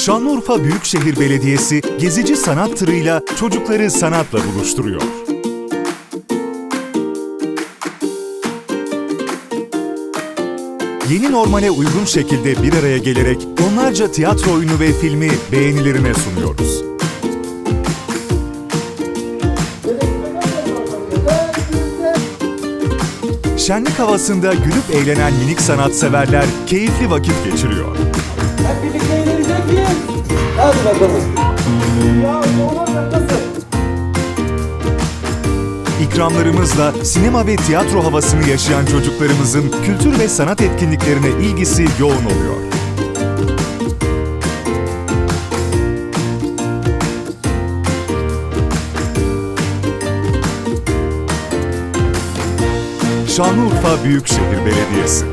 Şanlıurfa Büyükşehir Belediyesi gezici sanat tırıyla çocukları sanatla buluşturuyor. Yeni normale uygun şekilde bir araya gelerek onlarca tiyatro oyunu ve filmi beğenilerine sunuyoruz. Şenlik havasında gülüp eğlenen minik sanatseverler keyifli vakit geçiriyor. Hep birlikte eğlenecek miyiz? Hadi bakalım. İkramlarımızla sinema ve tiyatro havasını yaşayan çocuklarımızın kültür ve sanat etkinliklerine ilgisi yoğun oluyor. Şanlıurfa Büyükşehir Belediyesi